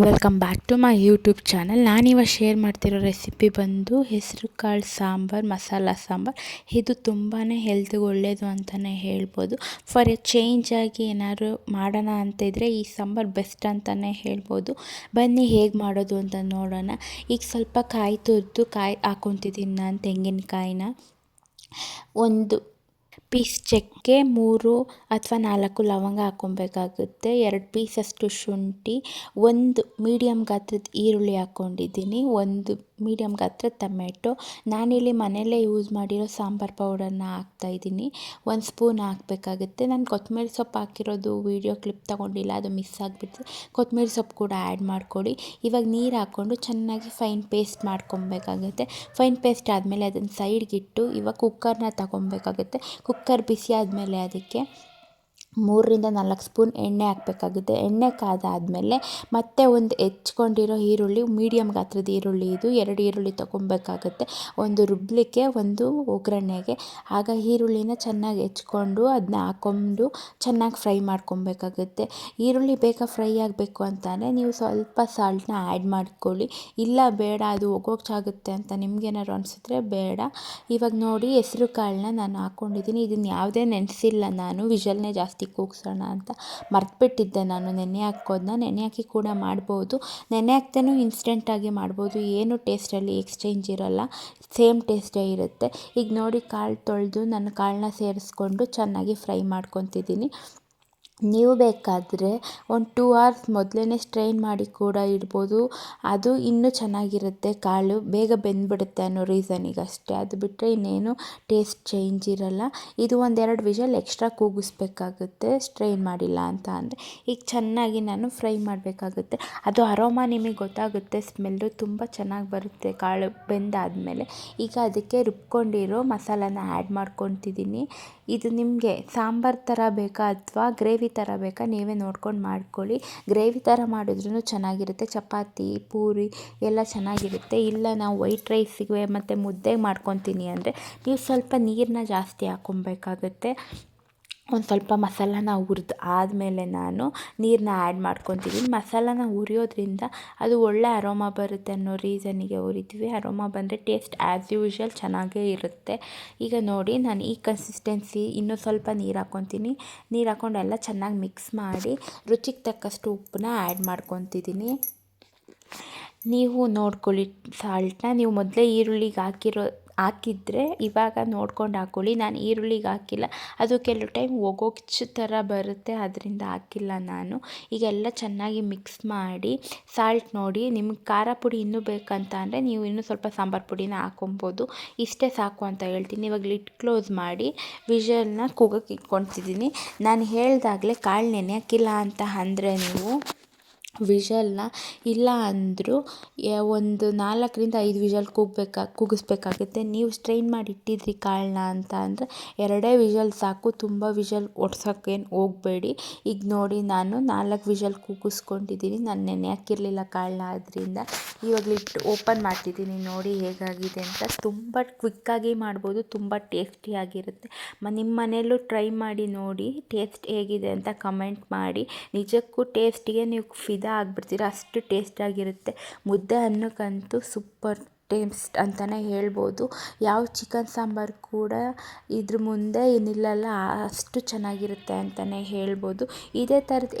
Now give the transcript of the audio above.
Welcome back to my YouTube channel ನಾನಿವಾಗ share ಮಾಡ್ತಿರೋ recipe ಬಂದು ಹೆಸರು ಕಾಳು ಸಾಂಬಾರು, ಮಸಾಲ ಸಾಂಬಾರು. ಇದು ತುಂಬಾ ಹೆಲ್ತಿಗೆ ಒಳ್ಳೆಯದು ಅಂತಲೇ ಹೇಳ್ಬೋದು. ಫಾರ್ ಎ ಚೇಂಜ್ ಆಗಿ ಏನಾದ್ರು ಮಾಡೋಣ ಅಂತ ಇದ್ದರೆ ಈ ಸಾಂಬಾರು ಬೆಸ್ಟ್ ಅಂತಲೇ ಹೇಳ್ಬೋದು. ಬನ್ನಿ ಹೇಗೆ ಮಾಡೋದು ಅಂತ ನೋಡೋಣ. ಈಗ ಸ್ವಲ್ಪ ಕಾಯಿ ತುರಿದು ಕಾಯಿ ಹಾಕೊತಿದ್ದೀನಿ ನಾನು ತೆಂಗಿನಕಾಯಿನ. ಒಂದು ಪೀಸ್ ಚಕ್ಕೆ ಮೂರು ಅಥವಾ ನಾಲ್ಕು ಲವಂಗ ಹಾಕ್ಕೊಳ್ಬೇಕಾಗುತ್ತೆ ಎರಡು ಪೀಸಷ್ಟು ಶುಂಠಿ, ಒಂದು ಮೀಡಿಯಮ್ ಗಾತ್ರದ ಈರುಳ್ಳಿ ಹಾಕ್ಕೊಂಡಿದ್ದೀನಿ, ಒಂದು ಮೀಡಿಯಮ್ ಗಾತ್ರದ ಟೊಮೆಟೊ. ನಾನಿಲ್ಲಿ ಮನೆಯಲ್ಲೇ ಯೂಸ್ ಮಾಡಿರೋ ಸಾಂಬಾರು ಪೌಡರ್ನ ಹಾಕ್ತಾಯಿದ್ದೀನಿ ಒಂದು ಸ್ಪೂನ್ ಹಾಕಬೇಕಾಗುತ್ತೆ. ನಾನು ಕೊತ್ತಂಬರಿ ಸೊಪ್ಪು ಹಾಕಿರೋದು ವೀಡಿಯೋ ಕ್ಲಿಪ್ ತೊಗೊಂಡಿಲ್ಲ, ಅದು ಮಿಸ್ ಆಗಿಬಿಡ್ತು. ಕೊತ್ತಂಬರಿ ಸೊಪ್ಪು ಕೂಡ ಆ್ಯಡ್ ಮಾಡಿಕೊಡಿ. ಇವಾಗ ನೀರು ಹಾಕ್ಕೊಂಡು ಚೆನ್ನಾಗಿ ಫೈನ್ ಪೇಸ್ಟ್ ಮಾಡ್ಕೊಬೇಕಾಗುತ್ತೆ. ಫೈನ್ ಪೇಸ್ಟ್ ಆದಮೇಲೆ ಅದನ್ನು ಸೈಡ್ಗಿಟ್ಟು ಇವಾಗ ಕುಕ್ಕರ್ನ ತಗೊಬೇಕಾಗುತ್ತೆ. ಕುಕ್ಕರ್ ಬಿಸಿ ಆದಮೇಲೆ ಅದಕ್ಕೆ ಮೂರರಿಂದ ನಾಲ್ಕು ಸ್ಪೂನ್ ಎಣ್ಣೆ ಹಾಕಬೇಕಾಗುತ್ತೆ. ಎಣ್ಣೆ ಕಾದಾದಮೇಲೆ ಮತ್ತೆ ಒಂದು ಹೆಚ್ಕೊಂಡಿರೋ ಈರುಳ್ಳಿ ಮೀಡಿಯಮ್ ಗಾತ್ರದ ಈರುಳ್ಳಿ ಇದು ಎರಡು ಈರುಳ್ಳಿ ತೊಗೊಬೇಕಾಗುತ್ತೆ ಒಂದು ರುಬ್ಲಿಕ್ಕೆ ಒಂದು ಒಗ್ಗರಣೆಗೆ. ಆಗ ಈರುಳ್ಳಿನ ಚೆನ್ನಾಗಿ ಹೆಚ್ಕೊಂಡು ಅದನ್ನ ಹಾಕ್ಕೊಂಡು ಚೆನ್ನಾಗಿ ಫ್ರೈ ಮಾಡ್ಕೊಬೇಕಾಗುತ್ತೆ ಈರುಳ್ಳಿ ಬೇಗ ಫ್ರೈ ಆಗಬೇಕು ಅಂತಲೇ ನೀವು ಸ್ವಲ್ಪ ಸಾಲ್ಟನ್ನ ಆ್ಯಡ್ ಮಾಡ್ಕೊಳ್ಳಿ. ಇಲ್ಲ ಬೇಡ, ಅದು ಒಗೋಕ್ಕಾಗುತ್ತೆ ಅಂತ ನಿಮ್ಗೇನಾದ್ರು ಅನಿಸಿದ್ರೆ ಬೇಡ. ಇವಾಗ ನೋಡಿ, ಹೆಸ್ರು ಕಾಳನ್ನ ನಾನು ಹಾಕ್ಕೊಂಡಿದ್ದೀನಿ ಇದನ್ನು ಯಾವುದೇ ನೆನೆಸಿಲ್ಲ ನಾನು. ವಿಷಲ್ನೇ ಜಾಸ್ತಿ ಕೂಗ್ಸೋಣ ಅಂತ ಮರ್ತುಬಿಟ್ಟಿದ್ದೆ ನಾನು. ನೆನೆ ಹಾಕೋದನ್ನ ನೆನೆ ಹಾಕಿ ಕೂಡ ಮಾಡ್ಬೋದು. ನೆನೆ ಹಾಕ್ದೇನೂ ಇನ್ಸ್ಟೆಂಟಾಗಿ ಮಾಡ್ಬೋದು. ಏನು ಟೇಸ್ಟಲ್ಲಿ ಎಕ್ಸ್ಚೇಂಜ್ ಇರೋಲ್ಲ. ಸೇಮ್ ಟೇಸ್ಟೇ ಇರುತ್ತೆ. ಈಗ ನೋಡಿ ಕಾಳು ತೊಳೆದು ನಾನು ಕಾಳನ್ನ ಸೇರಿಸ್ಕೊಂಡು ಚೆನ್ನಾಗಿ ಫ್ರೈ ಮಾಡ್ಕೊತಿದ್ದೀನಿ. ನೀವು ಬೇಕಾದರೆ ಒಂದು ಟೂ ಅವರ್ಸ್ ಮೊದಲೇ ಸ್ಟ್ರೈನ್ ಮಾಡಿ ಕೂಡ ಇಡ್ಬೋದು. ಅದು ಇನ್ನೂ ಚೆನ್ನಾಗಿರುತ್ತೆ ಕಾಳು. ಬೇಗ ಬೆಂದ್ಬಿಡುತ್ತೆ ಅನ್ನೋ ರೀಸನಿಗೆ ಅಷ್ಟೇ. ಅದು ಬಿಟ್ಟರೆ ಇನ್ನೇನು ಟೇಸ್ಟ್ ಚೇಂಜ್ ಇರಲ್ಲ. ಇದು ಒಂದೆರಡು ವಿಷಲ್ ಎಕ್ಸ್ಟ್ರಾ ಕೂಗಿಸ್ಬೇಕಾಗುತ್ತೆ. ಸ್ಟ್ರೈನ್ ಮಾಡಿಲ್ಲ ಅಂತ ಅಂದರೆ. ಈಗ ಚೆನ್ನಾಗಿ ನಾನು ಫ್ರೈ ಮಾಡಬೇಕಾಗುತ್ತೆ. ಅದು ಅರೋಮಾ ನಿಮಗೆ ಗೊತ್ತಾಗುತ್ತೆ. ಸ್ಮೆಲ್ಲು ತುಂಬ ಚೆನ್ನಾಗಿ ಬರುತ್ತೆ ಕಾಳು ಬೆಂದಾದಮೇಲೆ. ಈಗ ಅದಕ್ಕೆ ರುಬ್ಕೊಂಡಿರೋ ಮಸಾಲಾನ ಆ್ಯಡ್ ಮಾಡ್ಕೊತಿದ್ದೀನಿ. ಇದು ನಿಮಗೆ ಸಾಂಬಾರು ಥರ ಬೇಕಾ ಅಥವಾ ಗ್ರೇವಿ ಥರ ಬೇಕಾ? ನೀವೇ ನೋಡ್ಕೊಂಡು ಮಾಡ್ಕೊಳ್ಳಿ. ಗ್ರೇವಿ ಥರ ಮಾಡಿದ್ರೂ ಚೆನ್ನಾಗಿರುತ್ತೆ. ಚಪಾತಿ, ಪೂರಿ ಎಲ್ಲ ಚೆನ್ನಾಗಿರುತ್ತೆ. ಇಲ್ಲ ನಾವು ವೈಟ್ ರೈಸಿಗೆ ಮತ್ತು ಮುದ್ದೆಗೆ ಮಾಡ್ಕೊತೀನಿ ಅಂದರೆ ನೀವು ಸ್ವಲ್ಪ ನೀರನ್ನ ಜಾಸ್ತಿ ಹಾಕ್ಕೊಬೇಕಾಗುತ್ತೆ ಒಂದು ಸ್ವಲ್ಪ ಮಸಾಲಾನ ಹುರ್ದು ಆದಮೇಲೆ ನಾನು ನೀರನ್ನ ಆ್ಯಡ್ ಮಾಡ್ಕೊತಿದ್ದೀನಿ ಮಸಾಲಾನ ಹುರಿಯೋದ್ರಿಂದ ಅದು ಒಳ್ಳೆ ಅರೋಮಾ ಬರುತ್ತೆ ಅನ್ನೋ ರೀಸನಿಗೆ ಹುರಿತೀವಿ. ಅರೋಮಾ ಬಂದರೆ ಟೇಸ್ಟ್ ಆ್ಯಸ್ ಯೂಶ್ವಲ್ ಚೆನ್ನಾಗೇ ಇರುತ್ತೆ. ಈಗ ನೋಡಿ ನಾನು ಈ ಕನ್ಸಿಸ್ಟೆನ್ಸಿ ಇನ್ನೂ ಸ್ವಲ್ಪ ನೀರು ಹಾಕ್ಕೊತೀನಿ ನೀರು ಹಾಕ್ಕೊಂಡು ಎಲ್ಲ ಚೆನ್ನಾಗಿ ಮಿಕ್ಸ್ ಮಾಡಿ ರುಚಿಗೆ ತಕ್ಕಷ್ಟು ಉಪ್ಪನ್ನ ಆ್ಯಡ್ ಮಾಡ್ಕೊತಿದ್ದೀನಿ ನೀವು ನೋಡ್ಕೊಳ್ಳಿ ಸಾಲ್ಟನ್ನ ನೀವು ಮೊದಲೇ ಈರುಳ್ಳಿಗೆ ಹಾಕಿರೋ ಹಾಕಿದ್ರೆ ಇವಾಗ ನೋಡ್ಕೊಂಡು ಹಾಕ್ಕೊಳ್ಳಿ ನಾನು ಈರುಳ್ಳಿಗೆ ಹಾಕಿಲ್ಲ. ಅದು ಕೆಲವು ಟೈಮ್ ಒಗೊಚ್ಚು ಥರ ಬರುತ್ತೆ, ಅದರಿಂದ ಹಾಕಿಲ್ಲ ನಾನು. ಈಗ ಎಲ್ಲ ಚೆನ್ನಾಗಿ ಮಿಕ್ಸ್ ಮಾಡಿ ಸಾಲ್ಟ್ ನೋಡಿ, ನಿಮ್ಗೆ ಖಾರ ಪುಡಿ ಇನ್ನೂ ಬೇಕಂತ ಅಂದರೆ ನೀವು ಇನ್ನೂ ಸ್ವಲ್ಪ ಸಾಂಬಾರು ಪುಡಿನ ಹಾಕೊಬೋದು. ಇಷ್ಟೇ ಸಾಕು ಅಂತ ಹೇಳ್ತೀನಿ. ಇವಾಗ ಲಿಟ್ ಕ್ಲೋಸ್ ಮಾಡಿ ವಿಷಲ್ನ ಕೂಗಕ್ಕೆ ಇಟ್ಕೊತಿದ್ದೀನಿ ನಾನು ಹೇಳಿದಾಗಲೇ ಕಾಳು ನೆನೆ ಹಾಕಿಲ್ಲ ಅಂತ ಅಂದರೆ ನೀವು ವಿಷಲ್ನ ಇಲ್ಲ ಅಂದರೂ ಒಂದು ನಾಲ್ಕರಿಂದ ಐದು ವಿಷಲ್ ಕೂಗಬೇಕಾ, ಕೂಗಿಸ್ಬೇಕಾಗುತ್ತೆ. ನೀವು ಸ್ಟ್ರೈನ್ ಮಾಡಿ ಇಟ್ಟಿದ್ರಿ ಕಾಳನ್ನ ಅಂತ ಅಂದರೆ, ಎರಡೇ ವಿಷಲ್ ಸಾಕು. ತುಂಬ ವಿಷಲ್ ಒಡ್ಸೋಕ್ಕೇನು ಹೋಗಬೇಡಿ. ಈಗ ನೋಡಿ, ನಾನು ನಾಲ್ಕು ವಿಷಲ್ ಕೂಗಿಸ್ಕೊಂಡಿದ್ದೀನಿ. ನಾನು ನೆನೆ ಹಾಕಿರಲಿಲ್ಲ ಕಾಳನ್ನ ಆದ್ದರಿಂದ ಇವಾಗ ಓಪನ್ ಮಾಡ್ತಿದ್ದೀನಿ. ನೋಡಿ ಹೇಗಾಗಿದೆ ಅಂತ. ತುಂಬ ಕ್ವಿಕ್ಕಾಗಿ ಮಾಡ್ಬೋದು. ತುಂಬ ಟೇಸ್ಟಿಯಾಗಿರುತ್ತೆ ಮ ನಿಮ್ಮ ಮನೆಯಲ್ಲೂ ಟ್ರೈ ಮಾಡಿ ನೋಡಿ ಟೇಸ್ಟ್ ಹೇಗಿದೆ ಅಂತ ಕಮೆಂಟ್ ಮಾಡಿ. ನಿಜಕ್ಕೂ ಟೇಸ್ಟಿಗೆ ನೀವು ಫಿದಾ ಆಗಿಬಿಡ್ತೀರ? ಅಷ್ಟು ಟೇಸ್ಟಾಗಿರುತ್ತೆ ಮುದ್ದೆ ಅನ್ನಕ್ಕಂತೂ ಸೂಪರ್ ಟೇಸ್ಟ್ ಅಂತಲೇ ಹೇಳ್ಬೋದು. ಯಾವ ಚಿಕನ್ ಸಾಂಬಾರು ಕೂಡ ಇದ್ರ ಮುಂದೆ ಏನಿಲ್ಲಲ್ಲ, ಅಷ್ಟು ಚೆನ್ನಾಗಿರುತ್ತೆ ಅಂತಲೇ ಹೇಳ್ಬೋದು. ಇದೇ ಥರದ